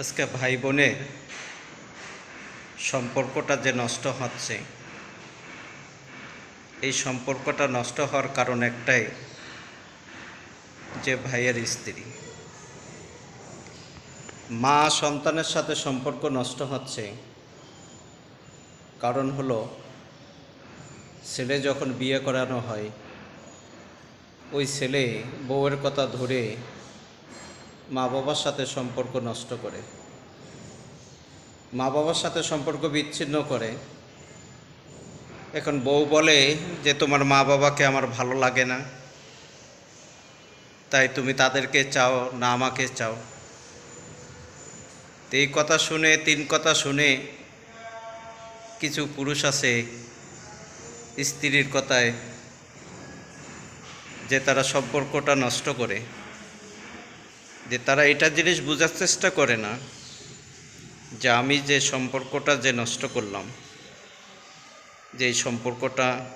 আজকে ভাই বোনের সম্পর্কটা যে নষ্ট হচ্ছে, এই সম্পর্কটা নষ্ট হওয়ার কারণ একটাই যে ভাইয়ের স্ত্রী। মা সন্তানের সাথে সম্পর্ক নষ্ট হচ্ছে, কারণ হলো ছেলে যখন বিয়ে করানো হয়, ওই ছেলে বউয়ের কথা ধরে মা বাবার সাথে সম্পর্ক নষ্ট করে। মা বাবার সাথে সম্পর্ক বিচ্ছিন্ন করে। এখন বউ বলে যে, তোমার মা বাবাকে আমার ভালো লাগে না। তাই তুমি তাদেরকে চাও না আমাকে চাও। এই কথা শুনে, তিন কথা শুনে কিছু পুরুষ আছে স্ত্রীর কথায় যে, তারা সম্পর্কটা নষ্ট করে। যে তারা এটা জিনিস বোঝার চেষ্টা করে না যে আমি যে সম্পর্কটা যে নষ্ট করলাম, যে এই সম্পর্কটা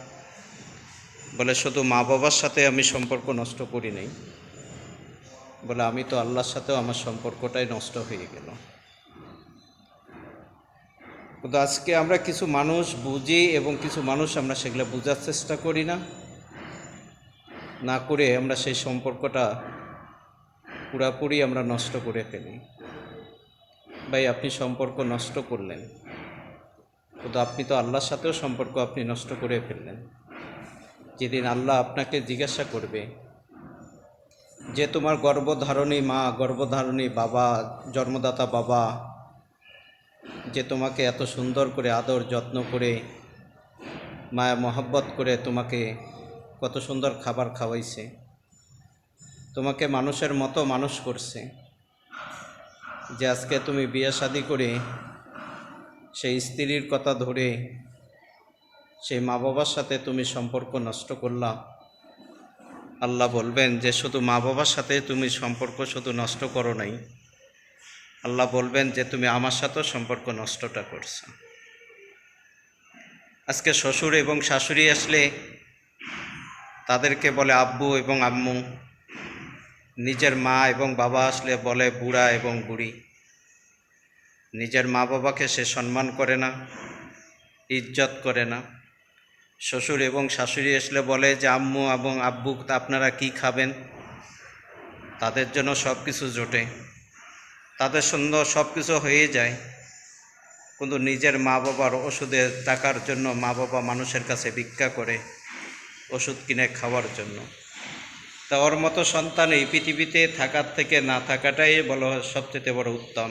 বলে শুধু মা বাবার সাথে আমি সম্পর্ক নষ্ট করি নাই, বলে আমি তো আল্লাহর সাথেও আমার সম্পর্কটাই নষ্ট হয়ে গেল। কিন্তু আজকে আমরা কিছু মানুষ বুঝি এবং কিছু মানুষ আমরা সেগুলো বোঝার চেষ্টা করি না না করে আমরা সেই সম্পর্কটা পুরাপুরি আমরা নষ্ট করে ফেলি। ভাই, আপনি সম্পর্ক নষ্ট করলেন। কিন্তু আপনি তো আল্লাহর সাথেও সম্পর্ক আপনি নষ্ট করে ফেললেন। যেদিন আল্লাহ আপনাকে জিজ্ঞাসা করবে যে, তোমার গর্ভধারণী মা, গর্ভধারণী বাবা, জন্মদাতা বাবা, যে তোমাকে এত সুন্দর করে, আদর, যত্ন করে, মায়া, মহব্বত করে তোমাকে কত সুন্দর খাবার খাওয়াইছে তোমাকে মানুষের মতো মানুষ করছে। যে আজকে তুমি বিয়ে শাদি করে সেই স্ত্রীর কথা ধরে সেই মা বাবার সাথে তুমি সম্পর্ক নষ্ট করলা। আল্লাহ বলবেন যে, শুধু মা বাবার সাথে তুমি সম্পর্ক শুধু নষ্ট করো নাই। আল্লাহ বলবেন যে, তুমি আমার সাথেও সম্পর্ক নষ্টটা করছ। আজকে শ্বশুর এবং শাশুড়ি আসলে তাদেরকে বলে আব্বু এবং আম্মু নিজের মা এবং বাবা আসলে বলে বুড়া এবং বুড়ি। নিজের মা বাবাকে সে সম্মান করে না, ইজ্জত করে না। শ্বশুর এবং শাশুড়ি আসলে বলে যে, আম্মু এবং আব্বু আপনারা কি খাবেন? তাদের জন্য সব কিছু জোটে। তাদের সুন্দর সব কিছু হয়ে যায়। কিন্তু নিজের মা বাবার ওষুধের টাকার জন্য মা বাবা মানুষের কাছে ভিক্ষা করে ওষুধ কিনে খাওয়ার জন্য। তা ওর মতো সন্তান এই পৃথিবীতে থাকার থেকে না থাকাটাই বলো সবচেয়ে বড় উত্তম।